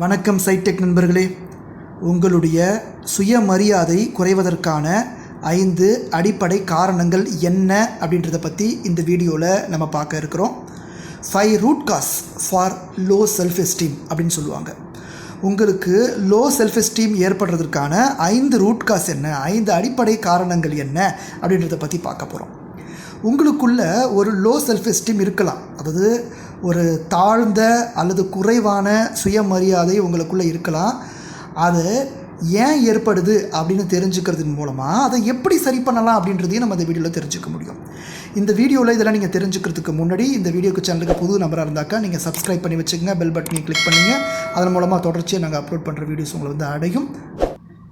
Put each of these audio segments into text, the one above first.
வணக்கம் சைடெக் நண்பர்களே. உங்களுடைய சுயமரியாதை குறைவதற்கான ஐந்து அடிப்படை காரணங்கள் என்ன அப்படின்றத பற்றி இந்த வீடியோவில் நம்ம பார்க்க இருக்கிறோம். Five root cause for low self esteem அப்படின்னு சொல்லுவாங்க. உங்களுக்கு லோ செல்ஃப் எஸ்டீம் ஏற்படுறதுக்கான ஐந்து ரூட் காஸ் என்ன ஐந்து அடிப்படை காரணங்கள் என்ன அப்படின்றத பற்றி பார்க்க போகிறோம் உங்களுக்குள்ள ஒரு லோ செல்ஃப் எஸ்டீம் இருக்கலாம். அதாவது ஒரு தாழ்ந்த அல்லது குறைவான சுயமரியாதை உங்களுக்குள்ளே இருக்கலாம். அது ஏன் ஏற்படுது அப்படின்னு தெரிஞ்சுக்கிறதன் மூலமாக அதை எப்படி சரி பண்ணலாம் அப்படின்றதையும் நம்ம இந்த வீடியோவில் தெரிஞ்சுக்க முடியும். இந்த வீடியோவில் இதெல்லாம் நீங்கள் தெரிஞ்சுக்கிறதுக்கு முன்னாடி இந்த வீடியோக்கு சேனலுக்கு புது நம்பராக இருந்தாக்கா நீங்கள் சப்ஸ்கிரைப் பண்ணி வச்சுக்கோங்க பெல் பட்டனை கிளிக் பண்ணுங்கள் அதன் மூலமாக தொடர்ச்சியாக நாங்கள் அப்லோட் பண்ணுற வீடியோஸ் உங்களை வந்து அடையும்.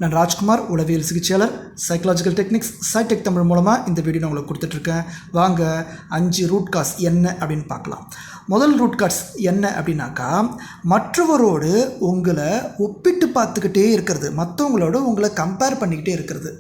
நான் ராஜ்குமார் உளவியல் சிகிச்சையாளர் சைக்கலாஜிக்கல் டெக்னிக்ஸ் சைடெக் தமிழ் மூலமாக இந்த வீடியோ நான் உங்களுக்கு கொடுத்துட்ருக்கேன். வாங்க அஞ்சு ரூட் காஸ் என்ன அப்படின்னு பார்க்கலாம். முதல் ரூட் காஸ் என்ன அப்படின்னாக்கா மற்றவரோடு உங்களை ஒப்பிட்டு பார்த்துக்கிட்டே இருக்கிறது. மற்றவங்களோட உங்களை கம்பேர் பண்ணிக்கிட்டே இருக்கிறது.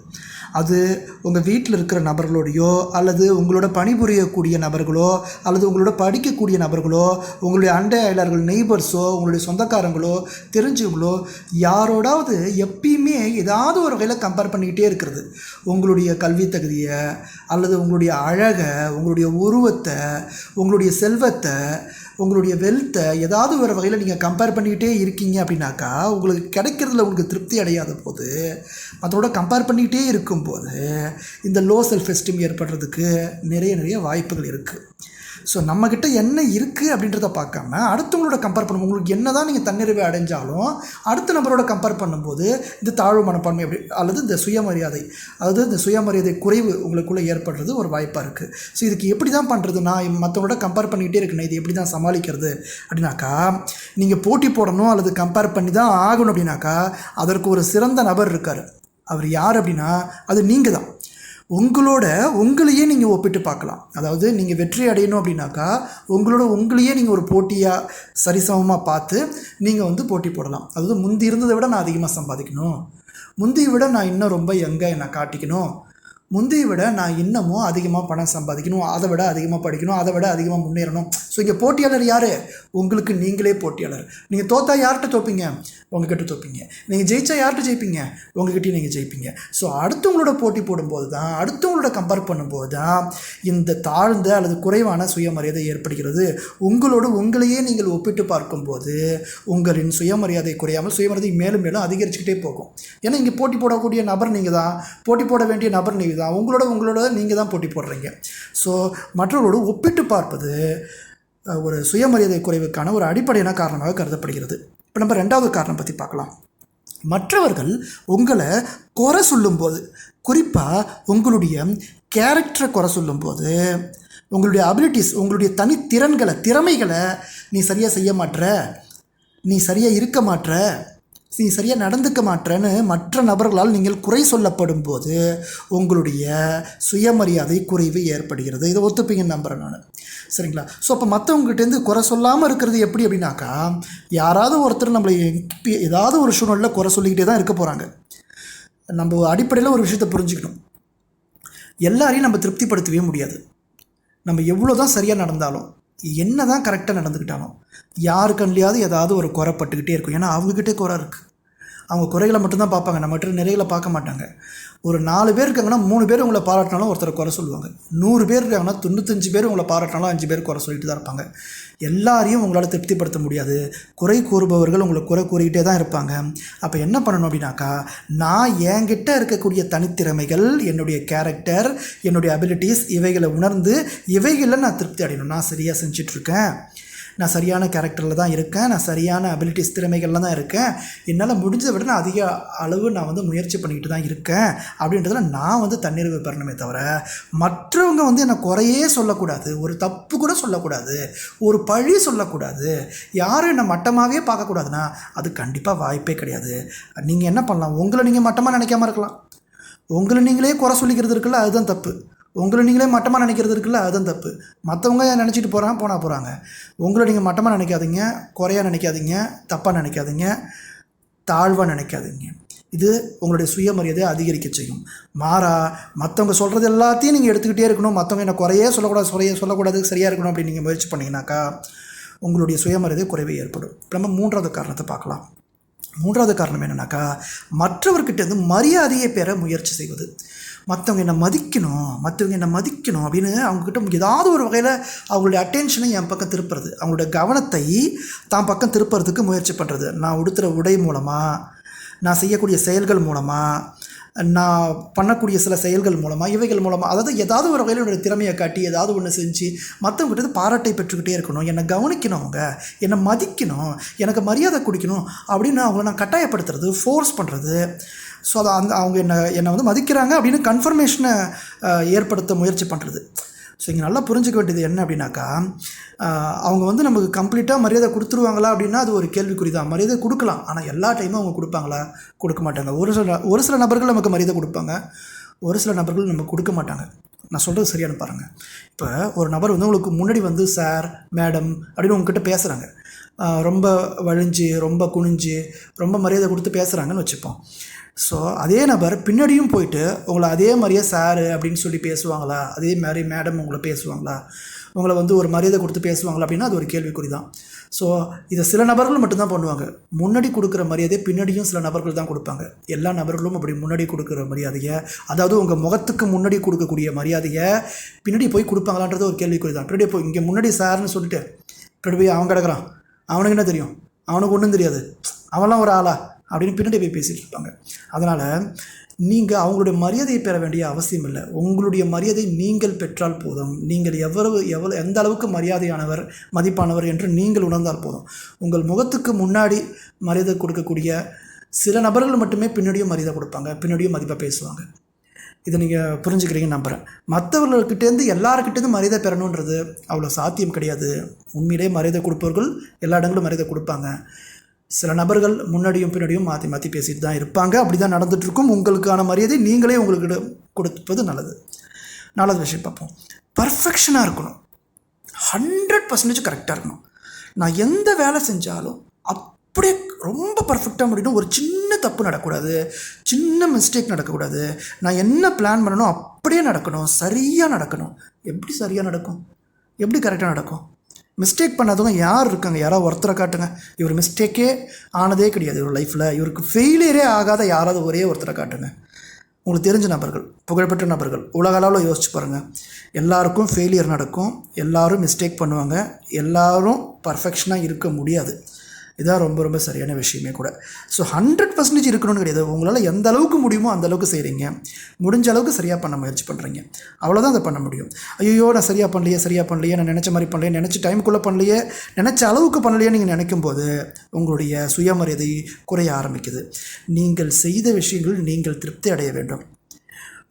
அது உங்கள் வீட்டில் இருக்கிற நபர்களோடையோ அல்லது உங்களோட பணிபுரியக்கூடிய நபர்களோ அல்லது உங்களோட படிக்கக்கூடிய நபர்களோ உங்களுடைய அண்டை அயலார்கள் நெய்பர்ஸோ உங்களுடைய சொந்தக்காரங்களோ தெரிஞ்சவங்களோ யாரோடாவது எப்பயுமே ஏதாவது ஒரு வகையில் கம்பேர் பண்ணிக்கிட்டே இருக்கிறது. உங்களுடைய கல்வி தகுதியை அல்லது உங்களுடைய அழகை உங்களுடைய உருவத்தை உங்களுடைய செல்வத்தை உங்களுடைய வெல்த்தை ஏதாவது ஒரு வகையில் நீங்கள் கம்பேர் பண்ணிக்கிட்டே இருக்கீங்க அப்படின்னாக்கா உங்களுக்கு கிடைக்கிறதுல உங்களுக்கு திருப்தி அடையாத போது அதோட கம்பேர் பண்ணிக்கிட்டே இருக்கும்போது இந்த லோ செல்ஃப் எஸ்டீம் ஏற்படுறதுக்கு நிறைய நிறைய வாய்ப்புகள் இருக்குது ஸோ நம்மக்கிட்ட என்ன இருக்குது அப்படின்றத பார்க்காம அடுத்தவங்களோட கம்பேர் பண்ணும் உங்களுக்கு என்ன தான் நீங்கள் தன்னிறைவை அடைஞ்சாலும் அடுத்த நபரோட கம்பேர் பண்ணும்போது இந்த தாழ்வு மனப்பான்மை அப்படி அல்லது இந்த சுயமரியாதை அதாவது இந்த சுயமரியாதை குறைவு உங்களுக்குள்ளே ஏற்படுறது ஒரு வாய்ப்பாக இருக்குது ஸோ இதுக்கு எப்படி தான் பண்ணுறது நான் மற்றவங்களோட கம்பேர் பண்ணிக்கிட்டே இருக்கேன் இது எப்படி தான் சமாளிக்கிறது? அப்படின்னாக்கா நீங்கள் போட்டி போடணும் அல்லது கம்பேர் பண்ணி தான் ஆகணும் அப்படின்னாக்கா அதற்கு ஒரு சிறந்த நபர் இருக்கார். அவர் யார் அப்படின்னா அது நீங்கள் தான் உங்களோட உங்களையே நீங்கள் ஒப்பிட்டு பார்க்கலாம். அதாவது நீங்கள் வெற்றி அடையணும் அப்படின்னாக்கா உங்களோட உங்களையே நீங்கள் ஒரு போட்டியாக சரிசமமாக பார்த்து நீங்கள் வந்து போட்டி போடலாம். அதாவது முந்தி இருந்ததை விட நான் அதிகமாக சம்பாதிக்கணும். முந்தைய விட நான் இன்னும் ரொம்ப எங்கே என்னை காட்டிக்கணும். முந்தைய விட நான் இன்னமும் அதிகமாக பணம் சம்பாதிக்கணும். அதை விட அதிகமாக படிக்கணும். அதை விட அதிகமாக முன்னேறணும். ஸோ இங்கே போட்டியாளர் யார்? உங்களுக்கு நீங்களே போட்டியாளர். நீங்கள் தோத்தா யார்கிட்ட தோப்பீங்க? உங்ககிட்ட தோப்பீங்க. நீங்கள் ஜெயிச்சா யார்கிட்ட ஜெயிப்பீங்க? உங்ககிட்டயும் நீங்கள் ஜெயிப்பீங்க. ஸோ அடுத்தவங்களோட போட்டி போடும்போது தான் அடுத்தவங்களோட கம்பேர் பண்ணும்போது தான் இந்த தாழ்ந்த அல்லது குறைவான சுயமரியாதை ஏற்படுகிறது. உங்களோடு உங்களையே நீங்கள் ஒப்பிட்டு பார்க்கும்போது உங்களின் சுயமரியாதை குறையாமல் சுயமரியாதை மேலும் மேலும் அதிகரிச்சுக்கிட்டே போகும். ஏன்னா இங்கே போட்டி போடக்கூடிய நபர் நீங்கள் தான் போட்டி போட வேண்டிய நபர் நீங்கள் தான் உங்களோட உங்களோட நீங்கள் தான் போட்டி போடுறீங்க. ஸோ மற்றவர்களோடு ஒப்பிட்டு பார்ப்பது ஒரு சுயமரியாதை குறைவுக்கான ஒரு அடிப்படையான காரணமாக கருதப்படுகிறது. இப்போ நம்ம ரெண்டாவது காரணம் பற்றி பார்க்கலாம். மற்றவர்கள் உங்களை குறை சொல்லும்போது குறிப்பாக உங்களுடைய கேரக்டரை குறை சொல்லும்போது உங்களுடைய அபிலிட்டிஸ் உங்களுடைய தனித்திறன்களை திறமைகளை நீ சரியாக செய்ய மாட்ற நீ சரியாக இருக்க மாட்ற நீ சரியாக நடந்துக்க மாட்டேன்னு மற்ற நபர்களால் நீங்கள் குறை சொல்லப்படும் போது உங்களுடைய சுயமரியாதை குறைவு ஏற்படுகிறது. இதை ஒத்துப்பீங்கன்னு நம்புகிறேன் நான். சரிங்களா? ஸோ அப்போ மற்றவங்ககிட்டேருந்து குறை சொல்லாமல் இருக்கிறது எப்படி அப்படின்னாக்கா யாராவது ஒருத்தர் நம்மளை ஏதாவது ஒரு சூழ்நிலையில் குறை சொல்லிக்கிட்டே தான் இருக்க போகிறாங்க நம்ம அடிப்படையில் ஒரு விஷயத்தை புரிஞ்சுக்கணும். எல்லாரையும் நம்ம திருப்திப்படுத்தவே முடியாது. நம்ம எவ்வளோ தான் சரியாக நடந்தாலும் என்ன தான் கரெக்டாக நடந்துக்கிட்டாலும் யாரு கண்லையாவது ஏதாவது ஒரு குறைப்பட்டுக்கிட்டே இருக்கும். ஏன்னா அவங்கக்கிட்டே குறை இருக்குது அவங்க குறைகளை மட்டும்தான் பார்ப்பாங்க. நம்மகிட்ட நிறைகளை பார்க்க மாட்டாங்க. ஒரு நாலு பேர் இருக்காங்கன்னா மூணு பேர் உங்களை பாராட்டினாலும் ஒருத்தர் குறை சொல்லுவாங்க. நூறு பேர் இருக்காங்கன்னா தொண்ணூத்தஞ்சு பேர் உங்களை பாராட்டினாலும் அஞ்சு பேர் குறை சொல்லிட்டு தான் இருப்பாங்க. எல்லாரையும் உங்களால் திருப்திப்படுத்த முடியாது. குறை கூறுபவர்கள் உங்களை குறை கூறிக்கிட்டே தான் இருப்பாங்க. அப்போ என்ன பண்ணணும் அப்படின்னாக்கா நான் என்கிட்ட இருக்கக்கூடிய தனித்திறமைகள் என்னுடைய கேரக்டர் என்னுடைய அபிலிட்டிஸ் இவைகளை உணர்ந்து இவைகளில் நான் திருப்தி அடையணும். நான் சரியாக செஞ்சிட்ருக்கேன் நான் சரியான கேரக்டரில் தான் இருக்கேன். நான் சரியான அபிலிட்டிஸ் திறமைகளில் தான் இருக்கேன். என்னால் முடிஞ்சதை விட நான் அதிக அளவு நான் வந்து முயற்சி பண்ணிக்கிட்டு தான் இருக்கேன். அப்படின்றதுல நான் வந்து தன்னிறைவு பெறணுமே தவிர மற்றவங்க வந்து என்னை குறையே சொல்லக்கூடாது. ஒரு தப்பு கூட சொல்லக்கூடாது. ஒரு பழி சொல்லக்கூடாது. யாரும் என்னை மட்டமாகவே பார்க்கக்கூடாதுன்னா அது கண்டிப்பாக வாய்ப்பே கிடையாது. நீங்கள் என்ன பண்ணலாம்? உங்களை நீங்கள் மட்டமாக நினைக்காம இருக்கலாம். உங்களை நீங்களே குறை சொல்லிக்கிறது இருக்குல்ல அதுதான் தப்பு. உங்களை நீங்களே மட்டமாக நினைக்கிறது இருக்குல்ல அதுதான் தப்பு. மற்றவங்க நினச்சிட்டு போகிறாங்க போனால் போகிறாங்க உங்களை நீங்கள் மட்டமாக நினைக்காதீங்க குறையாக நினைக்காதீங்க தப்பாக நினைக்காதீங்க தாழ்வாக நினைக்காதீங்க. இது உங்களுடைய சுயமரியாதையை அதிகரிக்க செய்யும். மாறா மற்றவங்க சொல்கிறது எல்லாத்தையும் நீங்கள் எடுத்துக்கிட்டே இருக்கணும். மற்றவங்க என்ன குறையே சொல்லக்கூடாது குறையே சொல்லக்கூடாது சரியாக இருக்கணும் அப்படின்னு நீங்கள் முயற்சி பண்ணிங்கனாக்கா உங்களுடைய சுயமரியாதை குறைவு ஏற்படும். நம்ம மூன்றாவது காரணத்தை பார்க்கலாம். மூன்றாவது காரணம் என்னன்னாக்கா மற்றவர்கிட்டேருந்து மரியாதையை பெற முயற்சி செய்வது. மற்றவங்க என்னை மதிக்கணும் மற்றவங்க என்னை மதிக்கணும் அப்படின்னு அவங்கக்கிட்ட ஏதாவது ஒரு வகையில் அவங்களுடைய அட்டென்ஷனை என் பக்கம் திருப்புறது. அவங்களுடைய கவனத்தை தான் பக்கம் திருப்புறதுக்கு முயற்சி பண்ணுறது நான் உடுத்துகிற உடை மூலமாக நான் செய்யக்கூடிய செயல்கள் மூலமாக நான் பண்ணக்கூடிய சில செயல்கள் மூலமாக இவைகள் மூலமாக அதாவது ஏதாவது ஒரு வகையில் என்னோட திறமையை காட்டி ஏதாவது ஒன்று செஞ்சு மற்றவங்ககிட்ட பாராட்டை பெற்றுக்கிட்டே இருக்கணும். என்னை கவனிக்கணும் அவங்க என்னை மதிக்கணும் எனக்கு மரியாதை கொடுக்கணும் அப்படின்னு அவங்கள நான் கட்டாயப்படுத்துறது ஃபோர்ஸ் பண்ணுறது ஸோ அதை அந்த அவங்க என்னை என்னை வந்து மதிக்கிறாங்க அப்படின்னு கன்ஃபர்மேஷனை ஏற்படுத்த முயற்சி பண்ணுறது ஸோ இங்கே நல்லா புரிஞ்சுக்க வேண்டியது என்ன அப்படின்னாக்கா அவங்க வந்து நமக்கு கம்ப்ளீட்டாக மரியாதை கொடுத்துருவாங்களா அப்படின்னா அது ஒரு கேள்விக்குறி தான் மரியாதை கொடுக்கலாம். ஆனால் எல்லா டைமும் அவங்க கொடுப்பாங்களா? கொடுக்க மாட்டாங்க. ஒரு சில ஒரு சில நபர்கள் நமக்கு மரியாதை கொடுப்பாங்க. ஒரு சில நபர்கள் நமக்கு கொடுக்க மாட்டாங்க. நான் சொல்கிறது சரியான பாருங்கள் இப்போ ஒரு நபர் வந்து உங்களுக்கு முன்னாடி வந்து சார் மேடம் அப்படின்னு உங்ககிட்ட பேசுகிறாங்க ரொம்ப வழிஞ்சு ரொம்ப குனிஞ்சு ரொம்ப மரியாதை கொடுத்து பேசுகிறாங்கன்னு வச்சுப்போம். ஸோ அதே நபர் பின்னாடியும் போயிட்டு உங்களை அதே மாதிரியே சாரு அப்படின்னு சொல்லி பேசுவாங்களா? அதே மாதிரி மேடம் உங்களை பேசுவாங்களா? உங்களை வந்து ஒரு மரியாதை கொடுத்து பேசுவாங்களா? அப்படின்னா அது ஒரு கேள்விக்குறி தான் ஸோ இதை சில நபர்கள் மட்டும்தான் பண்ணுவாங்க. முன்னாடி கொடுக்குற மரியாதை பின்னாடியும் சில நபர்கள் தான் கொடுப்பாங்க. எல்லா நபர்களும் அப்படி முன்னாடி கொடுக்குற மரியாதையை அதாவது உங்கள் முகத்துக்கு முன்னாடி கொடுக்கக்கூடிய மரியாதையை பின்னாடி போய் கொடுப்பாங்களான்றது ஒரு கேள்விக்குறி தான் பின்னாடி போய் இங்கே முன்னாடி சார்னு சொல்லிட்டு பின்னாடி போய் அவன் கிடக்குறான். அவனுக்கு என்ன தெரியும்? அவனுக்கு ஒன்றும் தெரியாது. அவன்லாம் ஒரு ஆளா? அப்படின்னு பின்னாடி போய் பேசிகிட்டு இருப்பாங்க. அதனால் நீங்கள் அவங்களுடைய மரியாதையை பெற வேண்டிய அவசியம் இல்லை. உங்களுடைய மரியாதை நீங்கள் பெற்றால் போதும். நீங்கள் எவ்வளவு எவ்வளோ எந்த அளவுக்கு மரியாதையானவர் மதிப்பானவர் என்று நீங்கள் உணர்ந்தால் போதும். உங்கள் முகத்துக்கு முன்னாடி மரியாதை கொடுக்கக்கூடிய சில நபர்கள் மட்டுமே பின்னாடியும் மரியாதை கொடுப்பாங்க. பின்னாடியும் மதிப்பாக பேசுவாங்க. இதை நீங்கள் புரிஞ்சுக்கிறீங்கன்னு நம்புகிறேன் மற்றவர்கள்கிட்டேருந்து எல்லாருக்கிட்டேருந்து மரியாதை பெறணுன்றது அவ்வளோ சாத்தியம் கிடையாது. உண்மையிலே மரியாதை கொடுப்பவர்கள் எல்லா இடங்களும் மரியாதை கொடுப்பாங்க. சில நபர்கள் முன்னாடியும் பின்னாடியும் மாற்றி மாற்றி பேசிட்டு தான் இருப்பாங்க. அப்படி தான் நடந்துகிட்ருக்கும் உங்களுக்கான மரியாதை நீங்களே உங்களுக்கு கொடுப்பது நல்லது. நாலாவது விஷயம் பார்ப்போம். பர்ஃபெக்ஷனாக இருக்கணும். ஹண்ட்ரட் பர்சன்டேஜ் கரெக்டாக இருக்கணும். நான் எந்த வேலை செஞ்சாலும் அப்படியே ரொம்ப பர்ஃபெக்டாக முடியணும். ஒரு சின்ன தப்பு நடக்கக்கூடாது. சின்ன மிஸ்டேக் நடக்கக்கூடாது. நான் என்ன பிளான் பண்ணணும் அப்படியே நடக்கணும். சரியாக நடக்கணும். எப்படி சரியாக நடக்கும்? எப்படி கரெக்டாக நடக்கும்? மிஸ்டேக் பண்ணாதவங்க யார் இருக்காங்க? யாராவது ஒருத்தரை காட்டுங்க. இவர் மிஸ்டேக்கே ஆனதே கிடையாது இவர் லைஃப்பில் இவருக்கு ஃபெயிலியரே ஆகாத யாராவது ஒரே ஒருத்தரை காட்டுங்க. உங்களுக்கு தெரிஞ்ச நபர்கள் புகழ்பெற்ற நபர்கள் உலக அளவில் யோசிச்சு பாருங்கள் எல்லாருக்கும் ஃபெயிலியர் நடக்கும். எல்லோரும் மிஸ்டேக் பண்ணுவாங்க. எல்லோரும் பர்ஃபெக்ஷனாக இருக்க முடியாது. இதான் ரொம்ப ரொம்ப சரியான விஷயமே கூட. ஸோ ஹண்ட்ரட் பர்சன்டேஜ் இருக்கணும்னு கிடையாது உங்களால் எந்த அளவுக்கு முடியுமோ அந்த அளவுக்கு செய்கிறீங்க முடிஞ்ச அளவுக்கு சரியாக பண்ண முயற்சி பண்ணுறீங்க அவ்வளோதான் அதை பண்ண முடியும். ஐயோ நான் சரியாக பண்ணலையே சரியாக பண்ணலையே நான் நினச்ச மாதிரி பண்ணலையே நினச்ச டைமுக்குள்ளே பண்ணலையே நினச்ச அளவுக்கு பண்ணலையே நீங்கள் நினைக்கும் போது உங்களுடைய சுயமரியாதை குறைய ஆரம்பிக்குது. நீங்கள் செய்த விஷயங்கள் நீங்கள் திருப்தி அடைய வேண்டும்.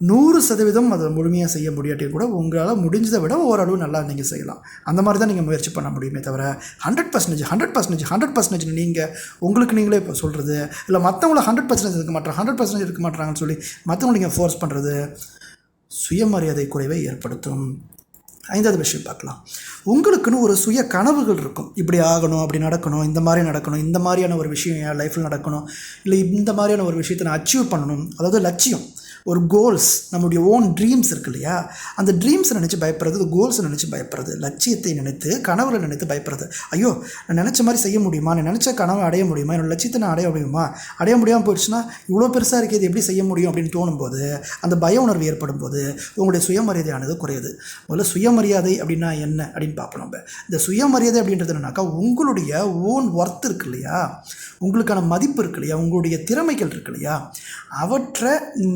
நூறு சதவீதம் அதை முழுமையாக செய்ய முடியாட்டி கூட உங்களால் முடிஞ்சதை விட ஓரளவு நல்லா நீங்கள் செய்யலாம். அந்த மாதிரி தான் நீங்கள் முயற்சி பண்ண முடியுமே தவிர hundred percentage hundred percentage hundred percentage நீங்கள் உங்களுக்கு நீங்களே இப்போ சொல்கிறது இல்லை மற்றவங்கள ஹண்ட்ரட் பர்சன்டேஜ் இருக்க மாட்டாங்க ஹண்ட்ரட் பர்சன்டேஜ் இருக்க மாட்டாங்கன்னு சொல்லி மற்றவங்களை நீங்கள் ஃபோர்ஸ் பண்ணுறது சுயமரியாதை குறைவை ஏற்படுத்தும். ஐந்தாவது விஷயம் பார்க்கலாம். உங்களுக்குன்னு ஒரு சுய கனவுகள் இருக்கும். இப்படி ஆகணும் அப்படி நடக்கணும் இந்த மாதிரி நடக்கணும் இந்த மாதிரியான ஒரு விஷயம் என் லைஃப்பில் நடக்கணும் இல்லை இந்த மாதிரியான ஒரு விஷயத்தை நான் அச்சீவ் பண்ணணும். அதாவது லட்சியம். ஒரு கோல்ஸ் நம்முடைய ஓன் ட்ரீம்ஸ் இருக்கு இல்லையா? அந்த ட்ரீம்ஸை நினச்சி பயப்படுறது கோல்ஸை நினச்சி பயப்படுறது லட்சியத்தை நினைத்து கனவுகளை நினைத்து பயப்படுறது. ஐயோ நான் நினச்ச மாதிரி செய்ய முடியுமா? நான் நினச்ச கனவை அடைய முடியுமா? என்னோட லட்சியத்தை நான் அடைய முடியுமா? அடைய முடியாமல் போயிடுச்சுன்னா இவ்வளோ பெருசாக இருக்குது இது எப்படி செய்ய முடியும் அப்படின்னு தோணும்போது அந்த பய உணர்வு ஏற்படும் போது உங்களுடைய சுயமரியாதையானது குறையுது. முதல்ல சுயமரியாதை அப்படின்னா என்ன அப்படின்னு பார்ப்போம் நம்ம. இந்த சுயமரியாதை அப்படின்றது என்னன்னாக்கா உங்களுடைய ஓன் ஒர்த் இருக்கு இல்லையா? உங்களுக்கான மதிப்பு இருக்கு இல்லையா? உங்களுடைய திறமைகள் இருக்கு இல்லையா? அவற்றை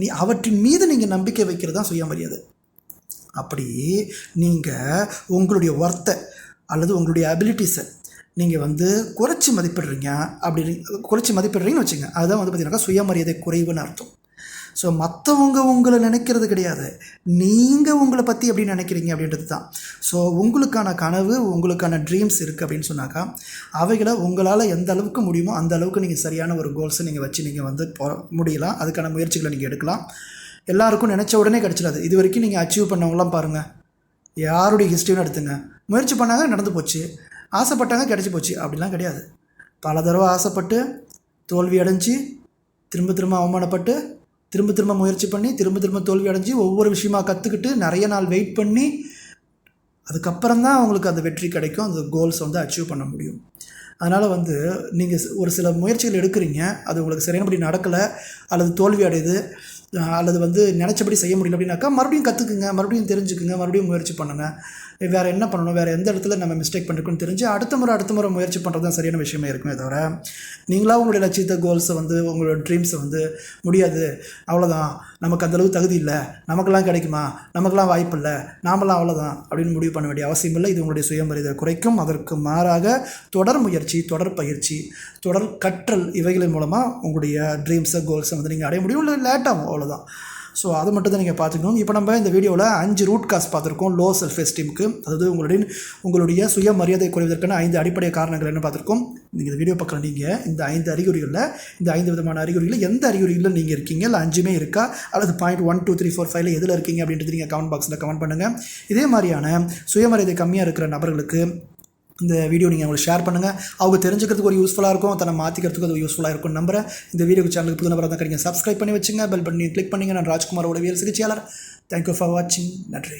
அவ அவற்றின் மீது நீங்கள் நம்பிக்கை வைக்கிறது தான் சுயமரியாதை. அப்படி நீங்கள் உங்களுடைய ஒர்த்தை அல்லது உங்களுடைய அபிலிட்டிஸை நீங்கள் வந்து குறைச்சி மதிப்பிடுறீங்க அப்படி குறைச்சி மதிப்பிடுறீங்கன்னு வச்சுங்க அதுதான் வந்து பார்த்தீங்கன்னாக்கா சுயமரியாதை குறைவுன்னு அர்த்தம். ஸோ மற்றவங்க உங்களை நினைக்கிறது கிடையாது. நீங்கள் உங்களை பற்றி எப்படி நினைக்கிறீங்க அப்படின்றது தான். ஸோ உங்களுக்கான கனவு உங்களுக்கான ட்ரீம்ஸ் இருக்குது அப்படின்னு சொன்னாக்கா அவைகளை உங்களால் எந்த அளவுக்கு முடியுமோ அந்த அளவுக்கு நீங்கள் சரியான ஒரு கோல்ஸை நீங்கள் வச்சு நீங்கள் வந்து போ முடியலாம். அதுக்கான முயற்சிகளை நீங்கள் எடுக்கலாம். எல்லாருக்கும் நினச்ச உடனே கிடச்சிடாது. இது வரைக்கும் நீங்கள் அச்சீவ் பண்ணவங்களாம் பாருங்கள் யாருடைய ஹிஸ்ட்ரியும் எடுத்துங்க. முயற்சி பண்ணாங்க நடந்து போச்சு. ஆசைப்பட்டாங்க கிடச்சி போச்சு. அப்படிலாம் கிடையாது. பல தடவை ஆசைப்பட்டு தோல்வி அடைஞ்சு திரும்ப திரும்ப அவமானப்பட்டு திரும்ப திரும்ப முயற்சி பண்ணி திரும்ப திரும்ப தோல்வி அடைஞ்சு ஒவ்வொரு விஷயமா கற்றுக்கிட்டு நிறைய நாள் வெயிட் பண்ணி அதுக்கப்புறம் தான் அவங்களுக்கு அந்த வெற்றி கிடைக்கும் அந்த கோல்ஸ் வந்து அச்சீவ் பண்ண முடியும். அதனால் வந்து நீங்கள் ஒரு சில முயற்சிகள் எடுக்கிறீங்க அது உங்களுக்கு சரியானபடி நடக்கலை அல்லது தோல்வி அடையுது அல்லது வந்து நினச்சபடி செய்ய முடியல அப்படின்னாக்கா மறுபடியும் கற்றுக்குங்க மறுபடியும் தெரிஞ்சுக்குங்க மறுபடியும் முயற்சி பண்ணுங்கள் வேறு என்ன பண்ணணும்? வேறு எந்த இடத்துல நம்ம மிஸ்டேக் பண்ணிருக்கோம்னு தெரிஞ்சு அடுத்த முறை அடுத்த முறை முயற்சி பண்ணுறது தான் சரியான விஷயமே இருக்குமே தவிர நீங்களாக உங்களுடைய லட்சியத்தை கோல்ஸை வந்து உங்களோட ட்ரீம்ஸை வந்து முடியாது. அவ்வளோதான் நமக்கு அந்தளவு தகுதி இல்லை. நமக்கெல்லாம் கிடைக்குமா? நமக்கெல்லாம் வாய்ப்பு இல்லை. நாமெல்லாம் அவ்வளோதான் அப்படின்னு முடிவு பண்ண வேண்டிய அவசியம் இல்லை. இது உங்களுடைய சுயமரியாதை குறைக்கும். அதற்கு மாறாக தொடர் முயற்சி தொடர் பயிற்சி தொடர் கற்றல் இவைகளின் மூலமாக உங்களுடைய ட்ரீம்ஸை கோல்ஸை வந்து நீங்கள் அடைய முடியும். இல்லை லேட்டாகும். அவ்வளோதான் ஸோ அதை மட்டும் தான் நீங்கள் பார்த்துக்கணும். இப்போ நம்ம இந்த வீடியோவில் அஞ்சு ரூட் காஸ் பார்த்துருக்கோம் லோ செல்ஃப் எஸ்டீமுக்கு அதாவது உங்களுடைய உங்களுடைய சுயமரியாதை குறைவதற்கான ஐந்து அடிப்படை காரணங்கள் என்ன பார்த்துருக்கோம்? நீங்கள் இந்த வீடியோ பக்கம் நீங்கள் இந்த ஐந்து அறிகுறிகளில் இந்த ஐந்து விதமான அறிகுறிகளில் எந்த அறிகுறிகளில் நீங்கள் இருக்கீங்க? இல்லை அஞ்சுமே இருக்கா? அல்லது point one two three four ஃபைவ்ல எதில் இருக்கீங்க அப்படின்றது நீங்கள் கமெண்ட் பாக்ஸில் கமெண்ட் பண்ணுங்கள் இதே மாதிரியான சுயமரியாதை கம்மியாக இருக்கிற நபர்களுக்கு இந்த வீடியோ நீங்கள் அவங்களுக்கு ஷேர் பண்ணுங்கள் அவங்க தெரிஞ்சுக்கிறதுக்கு ஒரு யூஸ்ஃபுல்லாக இருக்கும். தன்னை மாற்றிக்கிறதுக்கு அது யூஸ்ஃபுல்லாக இருக்கும் நம்புறேன். இந்த வீடியோ சேனலுக்கு புது நம்பராக தான் கிடைக்கும் சப்ஸ்கிரைப் பண்ணி வச்சுங்க. பெல் பண்ணி கிளிக் பண்ணிங்க. நான் ராஜ்குமாரோட வீர சிகிச்சையாளர். தேங்க்யூ ஃபார் வாட்சிங் நன்றி.